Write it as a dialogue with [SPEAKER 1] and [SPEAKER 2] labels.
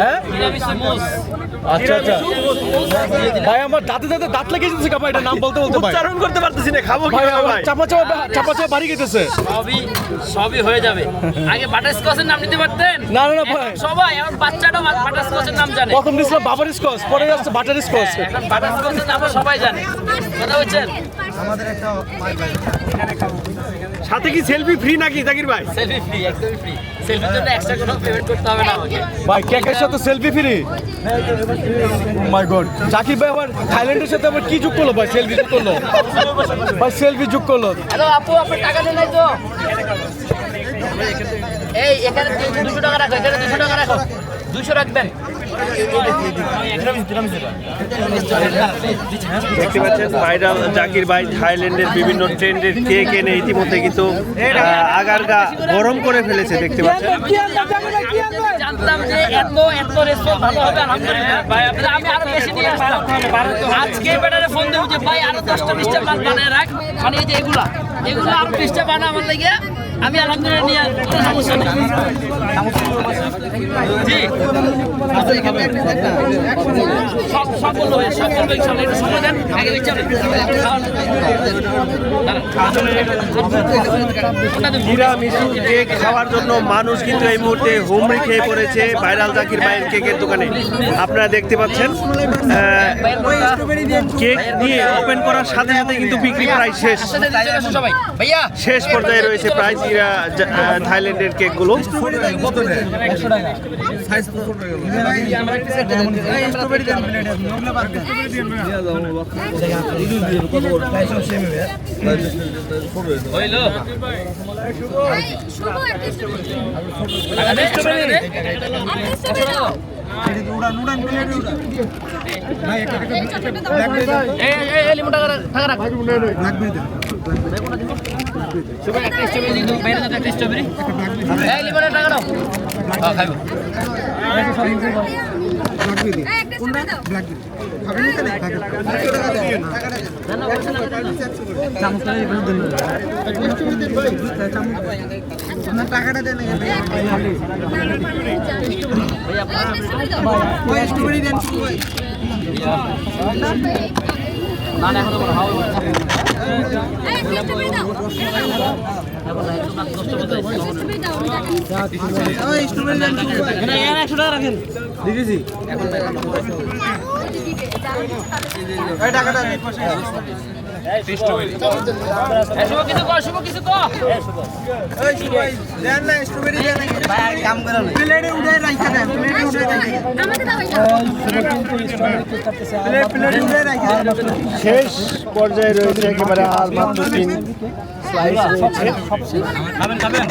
[SPEAKER 1] হ্যাঁ? আচ্ছা আচ্ছা। ভাই আমার দাঁতে দাঁতে দাঁত লেগে যেতেছে ভাই এটা নাম বলতে বলতে
[SPEAKER 2] উচ্চারণ করতে পারতেছি না খাব কি ভাই
[SPEAKER 1] চাপা চাপা চাপা চাপা বাড়ি গেতেছে।
[SPEAKER 3] সবই সবই হয়ে যাবে। আগে বাটার স্কচের নাম নিতে পারতেন?
[SPEAKER 1] না, না, না, ভাই।
[SPEAKER 3] সবাই এখন বাচ্চাটা বাটার স্কচের নাম জানে।
[SPEAKER 1] প্রথম দিয়েছিলাম বাবার স্কচ পরে যাচ্ছে বাটার স্কচ।
[SPEAKER 3] হ্যাঁ, এখন বাটার স্কচের নাম সবাই জানে। কথা বলছেন?
[SPEAKER 2] সাথে কি সেলফি ফ্রি নাকি জাকির ভাই?
[SPEAKER 3] সেলফি ফ্রি একদমই ফ্রি সেলফির জন্য এক্সট্রা কোনো পেমেন্ট করতে হবে না আমাকে।
[SPEAKER 1] ভাই কেকের সাথে selfie free my god Zakir ভাই আবার থাইল্যান্ডের সাথে আবার কি যোগ করল ভাই? সেলফি যোগ করল? ভাই সেলফি যোগ করল।
[SPEAKER 3] আপু আপনার টাকা নেই নাই তো? এই, এখানে দুশো টাকা রাখো, এখানে দুশো টাকা রাখো। দুশো রাখবেন।
[SPEAKER 2] দেখতে পাচ্ছেন, ভাইরাল জাকির ভাই থাইল্যান্ডের বিভিন্ন ট্রেন্ডের কেক এনে ইতিমধ্যে কিন্তু আগারগা গরম করে ফেলেছে, দেখতে পাচ্ছেন।
[SPEAKER 3] মানে আমি আলহামদুলিল্লাহ নিয়ে সমস্যা নেই। দেখছি
[SPEAKER 2] কেক খাওয়ার জন্য মানুষ কিন্তু এই মুহূর্তে হুমড়ি খেয়ে পড়েছে ভাইরাল জাকির ভাইয়ের কেকের দোকানে আপনারা দেখতে পাচ্ছেন কেক নিয়ে ওপেন করার সাথে সাথে কিন্তু বিক্রি প্রায় শেষ শেষ পর্যায়ে রয়েছে প্রায় থাইল্যান্ডের কেকগুলো।
[SPEAKER 3] হইল
[SPEAKER 4] শুভ
[SPEAKER 3] টাকা
[SPEAKER 4] একটা স্ট্রবেরি
[SPEAKER 3] বাইরে স্ট্রবেরি লিমনের টাকা দাও হ্যাঁ খাইবো।
[SPEAKER 4] এই একটা স্ট্রবেরি
[SPEAKER 3] না না। এখন
[SPEAKER 4] স্ট্রবেরি স্ট্রবেরি দাও
[SPEAKER 3] করে না প্লেটে রাখা দেন প্লেটে
[SPEAKER 4] রাখা দাও প্লেটে রাখা
[SPEAKER 2] শেষ পর্যায়ে রয়েছে একেবারে আর মাত্র তিন স্লাইস রয়েছে
[SPEAKER 3] খাবেন খাবেন